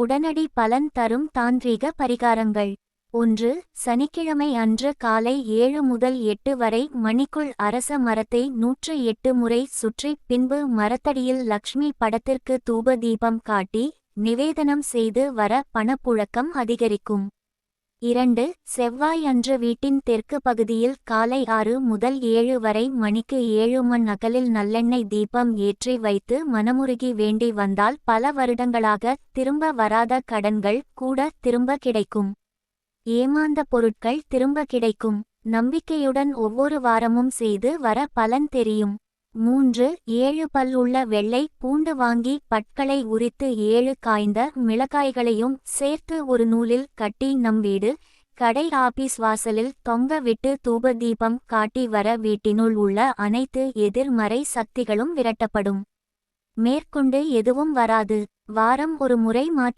உடனடி பலன் தரும் தாந்திரீக பரிகாரங்கள். ஒன்று சனிக்கிழமை அன்று காலை ஏழு முதல் எட்டு வரை மணிக்குள் அரச மரத்தை நூற்று எட்டு முறை சுற்றி பின்பு மரத்தடியில் லக்ஷ்மி படத்திற்கு தூப தீபம் காட்டி நிவேதனம் செய்து வர பணப்புழக்கம் அதிகரிக்கும். இரண்டு செவ்வாய் அன்று வீட்டின் தெற்கு பகுதியில் காலை ஆறு முதல் ஏழு வரை மணிக்கு ஏழு மண் அகலில் நல்லெண்ணெய் தீபம் ஏற்றி வைத்து மனமுருகி வேண்டி வந்தால் பல வருடங்களாக திரும்ப வராத கடன்கள் கூட திரும்ப கிடைக்கும். ஏமாந்த பொருட்கள் திரும்ப கிடைக்கும். நம்பிக்கையுடன் ஒவ்வொரு வாரமும் செய்து வர பலன் தெரியும். மூன்று ஏழு பல் உள்ள வெள்ளை பூண்டு வாங்கி பட்களை உரித்து ஏழு காய்ந்த மிளகாய்களையும் சேர்த்து ஒரு நூலில் கட்டி நம் வீடு கடை ஆபீஸ் வாசலில் தொங்க விட்டு தூப தீபம் காட்டி வர வீட்டினுள் உள்ள அனைத்து எதிர்மறை சக்திகளும் விரட்டப்படும். மேற்கொண்டு எதுவும் வராது. வாரம் ஒரு முறை மாற்ற